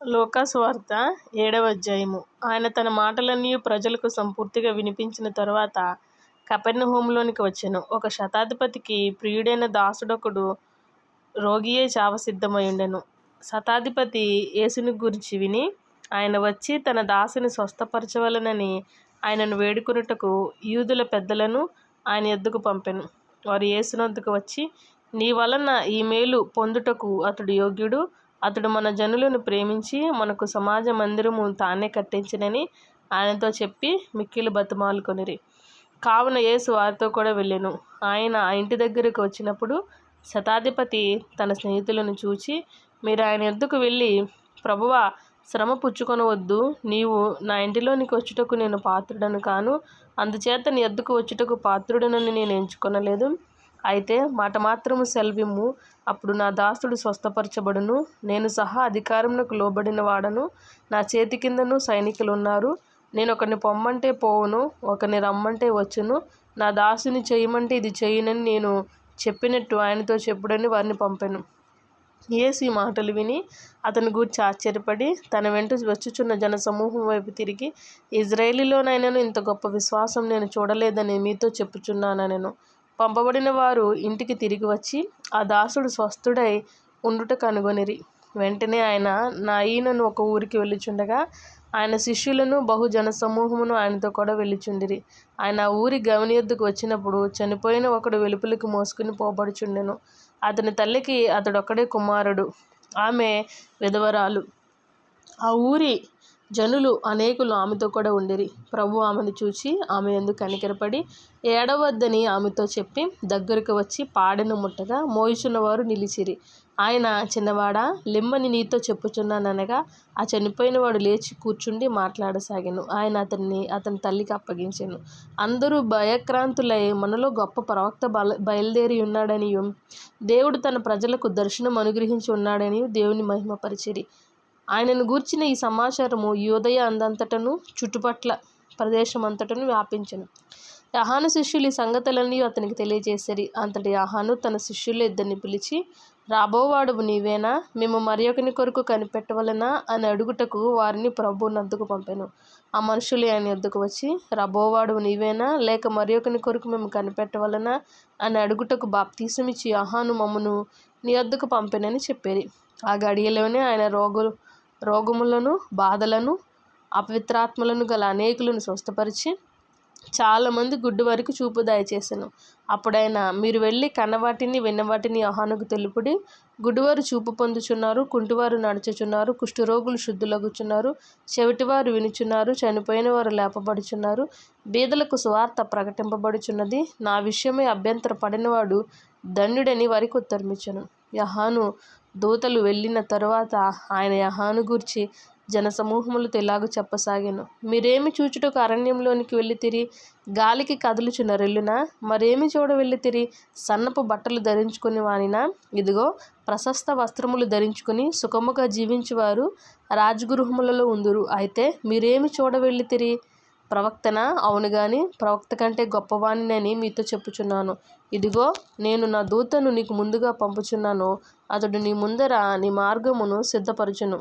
లూకాసు వార్త ఏడవ అధ్యాయము. ఆయన తన మాటలన్నీ ప్రజలకు సంపూర్తిగా వినిపించిన తరువాత కపెర్నహూములోనికి వచ్చాను. ఒక శతాధిపతికి ప్రియుడైన దాసుడొకడు రోగియే చావసిద్ధమై ఉండెను. శతాధిపతి యేసుని గురించి విని ఆయన వచ్చి తన దాసుని స్వస్థపరచవలెనని ఆయనను వేడుకొనుటకు యూదుల పెద్దలను ఆయన ఎద్దుకు పంపెను. వారు యేసునొద్దకు వచ్చి నీ వలన ఈ మేలు పొందుటకు అతడు యోగ్యుడు అతడు మన జనులను ప్రేమించి మనకు సమాజ మందిరము తానే కట్టించినని ఆయనతో చెప్పి మిక్కిలు బతిమాలుకొనిరి కావున యేసు వారితో కూడా వెళ్ళాను. ఆయన ఆ ఇంటి దగ్గరకు వచ్చినప్పుడు శతాధిపతి తన స్నేహితులను చూచి మీరు ఆయన ఎద్దుకు వెళ్ళి ప్రభువా శ్రమ పుచ్చుకొనవద్దు. నీవు నా ఇంటిలోనికి వచ్చుటకు నేను పాత్రుడను కాను అందుచేత నీ ఎద్దుకు వచ్చుటకు పాత్రుడనని నేను ఎంచుకొనలేదు. అయితే మాట మాత్రము సెల్విమ్ము అప్పుడు నా దాసుడు స్వస్థపరచబడును. నేను సహా అధికారమునకు లోబడిన వాడను. నా చేతి కిందను సైనికులు ఉన్నారు నేను ఒకరిని పొమ్మంటే పోవును ఒకరిని రమ్మంటే వచ్చును. నా దాసుని చేయమంటే ఇది చేయనని నేను చెప్పినట్టు ఆయనతో చెప్పుడని వారిని పంపెను. యేసు ఈ మాటలు విని అతని గూర్చి ఆశ్చర్యపడి తన వెంట వచ్చుచున్న జన సమూహం వైపు తిరిగి ఇజ్రాయేలీలోనైనాను ఇంత గొప్ప విశ్వాసం నేను చూడలేదని మీతో చెప్పుచున్నాను నేను పంపబడిన వారు ఇంటికి తిరిగి వచ్చి ఆ దాసుడు స్వస్థుడై ఉండుట కనుగొనిరి. వెంటనే ఆయన నా ఈయనను ఒక ఊరికి వెళ్ళుచుండగా ఆయన శిష్యులను బహుజన సమూహమును ఆయనతో కూడా వెళ్ళిచుండిరి. ఆయన ఆ ఊరి గవని వచ్చినప్పుడు చనిపోయిన ఒకడు వెలుపులకు మోసుకుని పోబడుచుండెను. అతని తల్లికి అతడొక్కడే కుమారుడు. ఆమె విధవరాలు. ఆ ఊరి జనులు అనేకులు ఆమెతో కూడా ఉండిరి. ప్రభు ఆమెను చూచి ఆమె ఎందుకు కనికరపడి ఏడవద్దని ఆమెతో చెప్పి దగ్గరకు వచ్చి పాడెను ముట్టగా మోయిచున్నవారు నిలిచిరి. ఆయన చిన్నవాడా లిమ్మని నీతో చెప్పుచున్నాననగా ఆ చనిపోయిన వాడు లేచి కూర్చుండి మాట్లాడసాగాను. ఆయన అతన్ని అతని తల్లికి అప్పగించాను. అందరూ భయక్రాంతులై మనలో గొప్ప ప్రవక్త బల బయలుదేరి ఉన్నాడని దేవుడు తన ప్రజలకు దర్శనం అనుగ్రహించి ఉన్నాడని దేవుని మహిమపరిచిరి. ఆయనను గూర్చిన ఈ సమాచారము యూదయ అందంతటను చుట్టుపట్ల ప్రదేశం అంతటను వ్యాపించను. యహాను శిష్యులు ఈ సంగతులన్నీ అతనికి తెలియజేశారు అంతటి యహాను తన శిష్యులు ఇద్దరిని పిలిచి రాబోవాడు నీవేనా? మేము మరి ఒకని కొరకు కనిపెట్టవలనా అని అడుగుటకు వారిని ప్రభు నద్దుకు పంపాను. ఆ మనుషులు ఆయన ఎద్దుకు వచ్చి రాబోవాడు నీవేనా? లేక మరి ఒకని కొరకు మేము కనిపెట్టవలనా అని అడుగుటకు బాప్తీసమిచ్చి యహాను మమ్మను నీ వద్దకు పంపానని చెప్పేది. ఆ గడియలోనే ఆయన రోగులు రోగములను బాధలను అపవిత్రాత్మలను గల అనేకులను స్వస్థపరిచి చాలామంది గుడ్డు వారికి చూపు దయచేసాను. అప్పుడైనా మీరు వెళ్ళి కన్నవాటిని విన్నవాటిని యోహానుకు తెలుపుడి. గుడ్డివారు చూపు పొందుచున్నారు కుంటివారు నడుచుచున్నారు కుష్ఠరోగులు శుద్ధులగుచున్నారు చెవిటివారు వినుచున్నారు చనిపోయిన వారు లేపబడుచున్నారు. బీదలకు సువార్త ప్రకటింపబడుచున్నది. నా విషయమై అభ్యంతర పడినవాడు ధన్యుడని వారికి ఉత్తరమిచ్చను. యహాను దూతలు వెళ్ళిన తరువాత ఆయన యహాను గూర్చి జనసమూహములతో ఇలాగ చెప్పసాగాను. మీరేమి చూచుటకు అరణ్యంలోనికి వెళ్ళితిరి గాలికి కదులుచున్న రెల్లునా? మరేమి చూడ వెళ్ళితిరి సన్నపు బట్టలు ధరించుకుని వానినా? ఇదిగో ప్రశస్త వస్త్రములు ధరించుకుని సుఖముగా జీవించువారు రాజగృహములలో ఉందురు. అయితే మీరేమి చూడ వెళ్ళితిరి ప్రవక్తనా? అవును గాని ప్రవక్త కంటే గొప్పవాణినని మీతో చెప్పుచున్నాను. ఇదిగో నేను నా దూతను నీకు ముందుగా పంపుచున్నాను. అతడు నీ ముందర నీ మార్గమును సిద్ధపరచును.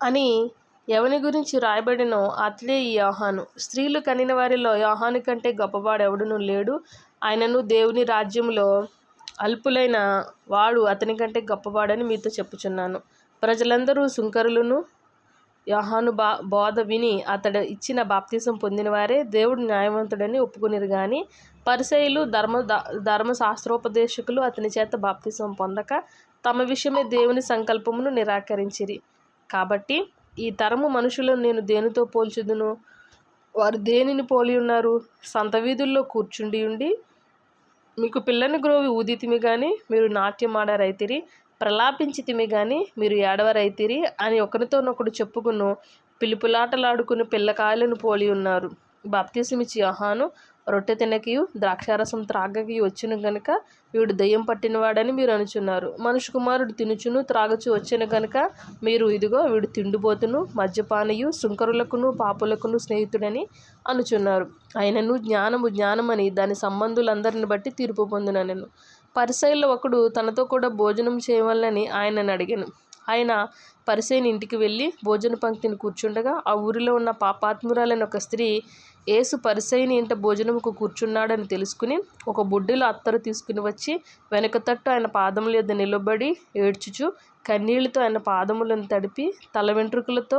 అని ఎవని గురించి రాయబడినో అతడే ఈ యోహాను. స్త్రీలు కనిన వారిలో యోహాను కంటే గొప్పవాడెవడును లేడు. ఆయనను దేవుని రాజ్యంలో అల్పులైన వాడు అతని కంటే గొప్పవాడని మీతో చెప్పుచున్నాను. ప్రజలందరూ సుంకరులను యోహాను బా బోధ విని అతడు ఇచ్చిన బాప్తీసం పొందిన వారే దేవుడు న్యాయవంతుడని ఒప్పుకునిరు కానీ పరిసయులు ధర్మ ధర్మశాస్త్రోపదేశకులు అతని చేత బాప్తీసం పొందక తమ విషయమే దేవుని సంకల్పమును నిరాకరించిరి. కాబట్టి ఈ తరము మనుషులను నేను దేనితో పోల్చుదును? వారు దేనిని పోలి ఉన్నారు? సంత వీధుల్లో కూర్చుండి ఉండి మీకు పిల్లని గ్రోవి ఊదితిమి కానీ మీరు నాట్యం ఆడారైతిరి. ప్రలాపించితిమి కానీ మీరు ఏడవరైతిరి అని ఒకరితోనొకడు చెప్పుకును పిలుపులాటలాడుకుని పిల్లకాయలను పోలి ఉన్నారు. బాప్తీసమిచ్చి యోహాను రొట్టె తినకియు ద్రాక్షారసం త్రాగకి వచ్చును గనుక వీడు దయ్యం పట్టినవాడని మీరు అనుచున్నారు. మనుషు కుమారుడు తినుచును త్రాగచు వచ్చిన గనుక మీరు ఇదిగో వీడు తిండిపోతును మద్యపానయు శుంకరులకును పాపులకును స్నేహితుడని అనుచున్నారు. ఆయనను జ్ఞానము జ్ఞానమని దాని సంబంధులందరిని బట్టి తీర్పు పొందిననెను. పరిసైల్లో ఒకడు తనతో కూడా భోజనం చేయవాలని ఆయనను అడిగాను. ఆయన పరిసైని ఇంటికి వెళ్ళి భోజన పంక్తిని కూర్చుండగా ఆ ఊరిలో ఉన్న పాపాత్మురాలైన ఒక స్త్రీ ఏసు పరిసైని ఇంట భోజనముకు కూర్చున్నాడని తెలుసుకుని ఒక బుడ్డిలో అత్తరు తీసుకుని వచ్చి వెనక తట్టు ఆయన పాదముల యొద్ద నిలబడి ఏడ్చుచు కన్నీళ్ళతో ఆయన పాదములను తడిపి తల వెంట్రుకలతో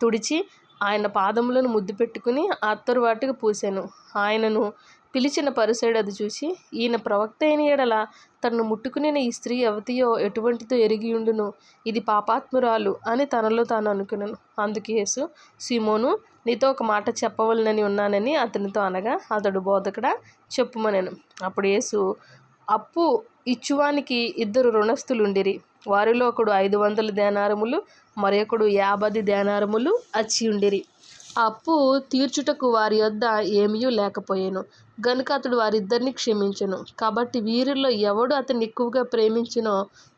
తుడిచి ఆయన పాదములను ముద్దు పెట్టుకుని ఆ వాటికి పూశాను. ఆయనను పిలిచిన పరుసేడు అది చూసి ఈయన ప్రవక్త అయిన ఎడల తనను ముట్టుకుని ఈ స్త్రీ అవతియో ఎటువంటిదో ఎరిగి ఉండును ఇది పాపాత్మురాలు అని తనలో తాను అనుకున్నాను. అందుకే యేసు సీమోను నీతో ఒక మాట చెప్పవలనని ఉన్నానని అతనితో అనగా అతడు బోధకుడ చెప్పుమనెను. అప్పుడు యేసు అప్పు ఇచ్చువానికి ఇద్దరు రుణస్థులుండిరి. వారిలో ఒకడు ఐదు వందల దేనారములు మరొకడు యాభై దేనారములు అచ్చి ఉండిరి. ఆ అప్పు తీర్చుటకు వారి యొద్ద ఏమీ లేకపోయాను. గనుక అతడు వారిద్దరిని క్షమించను. కాబట్టి వీరిలో ఎవడు అతన్ని ఎక్కువగా ప్రేమించినో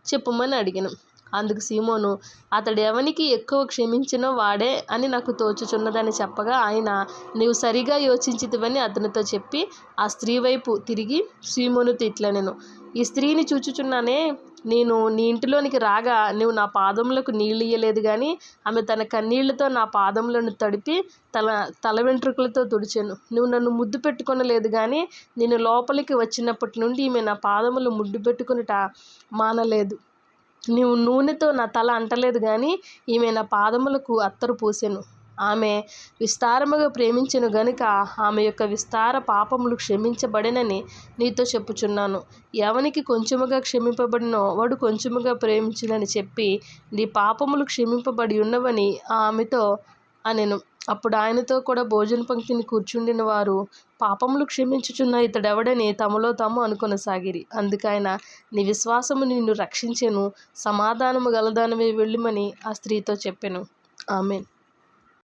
చెప్పుమని అడిగాను. అందుకు సీమోను అతడు ఎవనికి ఎక్కువ క్షమించినో వాడే అని నాకు తోచుచున్నదని చెప్పగా ఆయన నీవు సరిగా యోచించితివని అతనితో చెప్పి ఆ స్త్రీ వైపు తిరిగి సీమోనుతో ఇట్లా నేను ఈ స్త్రీని చూచుచున్నానే నేను నీ ఇంటిలోనికి రాగా నువ్వు నా పాదములకు నీళ్ళు ఇయ్యలేదు కానీ ఆమె తన కన్నీళ్ళతో నా పాదములను తడిపి తల తల వెంట్రుకలతో తుడిచాను. నువ్వు నన్ను ముద్దు పెట్టుకొనలేదు కానీ నేను లోపలికి వచ్చినప్పటి నుండి ఈమె నా పాదములు ముద్దు పెట్టుకునిట మానలేదు. నీవు నూనెతో నా తల అంటలేదు కానీ ఈమె నా పాదములకు అత్తరు పూసెను. ఆమె విస్తారముగా ప్రేమించెను గనుక ఆమె యొక్క విస్తార పాపములు క్షమించబడినని నీతో చెప్పుచున్నాను. ఎవనికి కొంచెముగా క్షమింపబడినో వాడు కొంచెముగా ప్రేమించునని చెప్పి నీ పాపములు క్షమింపబడి ఉన్నవని ఆమెతో అనెను. అప్పుడు ఆయనతో కూడా భోజన పంక్తిని కూర్చుండిన వారు పాపములు క్షమించుచున్న ఇతడెవడని తమలో తాము అనుకొనసాగిరి. అందుకైన నీ విశ్వాసము నిన్ను రక్షించెను సమాధానము గలదానమే వెళ్ళిమని ఆ స్త్రీతో చెప్పెను. ఆమెన్.